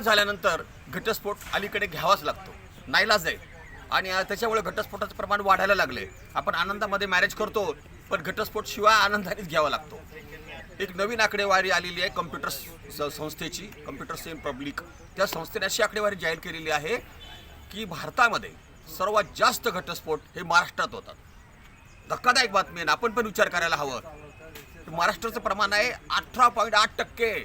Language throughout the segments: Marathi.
झाल्यानंतर घटस्फोट अलीकडे घ्यावाच लागतो. नाईलाज आहे. आणि त्याच्यामुळे घटस्फोटाचं प्रमाण वाढायला लागले. आपण आनंदामध्ये मॅरेज करतो पण घटस्फोट शिवाय आनंदानेच घ्यावा लागतो. एक नवीन आकडेवारी आलेली आहे कम्प्युटर स- संस्थेची कम्प्युटर सेम पब्लिक त्या संस्थेने अशी आकडेवारी जाहीर केलेली आहे की भारतामध्ये सर्वात जास्त घटस्फोट हे महाराष्ट्रात होतात. धक्कादायक बातमी आहे आपण पण विचार करायला हवं. महाराष्ट्राचं प्रमाण आहे अठरा पॉईंट आठ टक्के.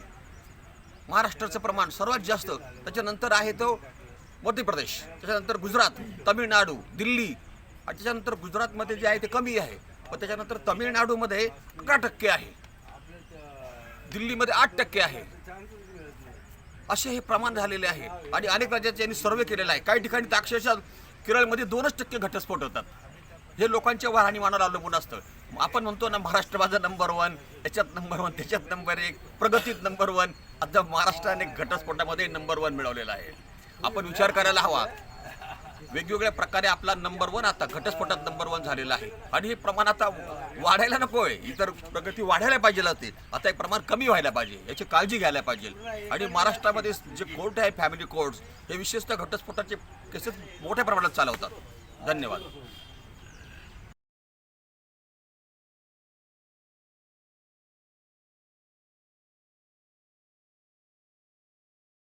महाराष्ट्राचं प्रमाण सर्वात जास्त त्याच्यानंतर आहे तो मध्य प्रदेश त्याच्यानंतर गुजरात तमिळनाडू दिल्ली आणि त्याच्यानंतर गुजरातमध्ये जे आहे ते कमी आहे. व त्याच्यानंतर तमिळनाडूमध्ये अकरा टक्के आहे. दिल्लीमध्ये आठ टक्के आहे. असे हे प्रमाण झालेले आहे. आणि अनेक राज्यात यांनी सर्वे केलेला आहे. काही ठिकाणी तर अक्षरशः केरळमध्ये दोनच टक्के घटस्फोट होतात. हे लोकांच्या वाहणीमानावर अवलंबून असतं. आपण म्हणतो ना महाराष्ट्र माझा नंबर वन याच्यात नंबर वन त्याच्यात नंबर एक प्रगतीत नंबर वन आता महाराष्ट्राने घटस्फोटामध्ये नंबर वन मिळवलेला आहे. आपण विचार करायला हवा. वेगवेगळ्या प्रकारे आपला नंबर वन आता घटस्फोटात नंबर वन झालेला आहे. आणि हे प्रमाण आता वाढायला नको आहे. इतर प्रगती वाढायला पाहिजे होती. आता हे प्रमाण कमी व्हायला पाहिजे. याची काळजी घ्यायला पाहिजे. आणि महाराष्ट्रामध्ये जे कोर्ट आहे फॅमिली कोर्ट्स हे विशेषतः घटस्फोटाचे केसेस मोठ्या प्रमाणात चालवतात. धन्यवाद.